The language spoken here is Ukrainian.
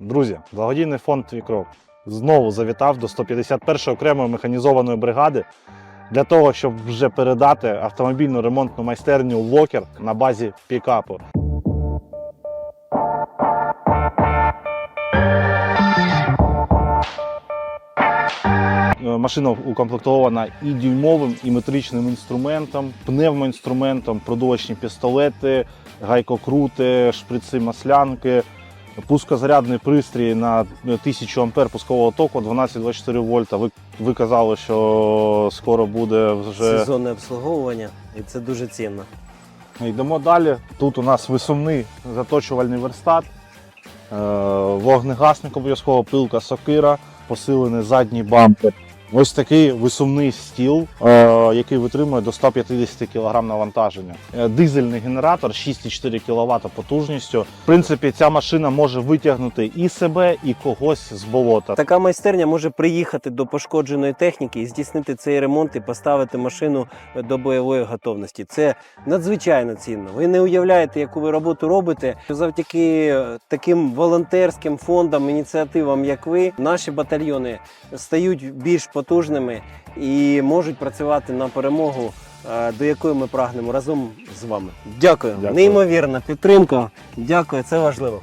Друзі, благодійний фонд Твій крок знову завітав до 151-ї окремої механізованої бригади для того, щоб вже передати автомобільну ремонтну майстерню Локер на базі пікапу. Е, Машина укомплектована і дюймовим, і метричним інструментом, пневмоінструментом, продувачні пістолети, гайкокрути, шприци маслянки, пускозарядний пристрій на 1000 ампер пускового току 12-24 вольта. Ви, ви казали, що скоро буде вже. Сезонне обслуговування, і це дуже цінно. Йдемо далі. Тут у нас висувний заточувальний верстат, е, вогнегасник обов'язково, пилка сокира, посилений задній бампер. Ось такий висувний стіл, е, який витримує до 150 кг навантаження. Е, Дизельний генератор 6,4 кВт потужністю. В принципі, ця машина може витягнути і себе, і когось з болота. Така майстерня може приїхати до пошкодженої техніки і здійснити цей ремонт і поставити машину до бойової готовності. Це надзвичайно цінно. Ви не уявляєте, яку ви роботу робите. Завдяки е, таким волонтерським фондам, ініціативам, як ви, наші батальйони стають більш потужними і можуть працювати на перемогу. е, До якої ми прагнемо разом з вами. Дякую. Дякую. Неймовірна підтримка. Дякую, це важливо.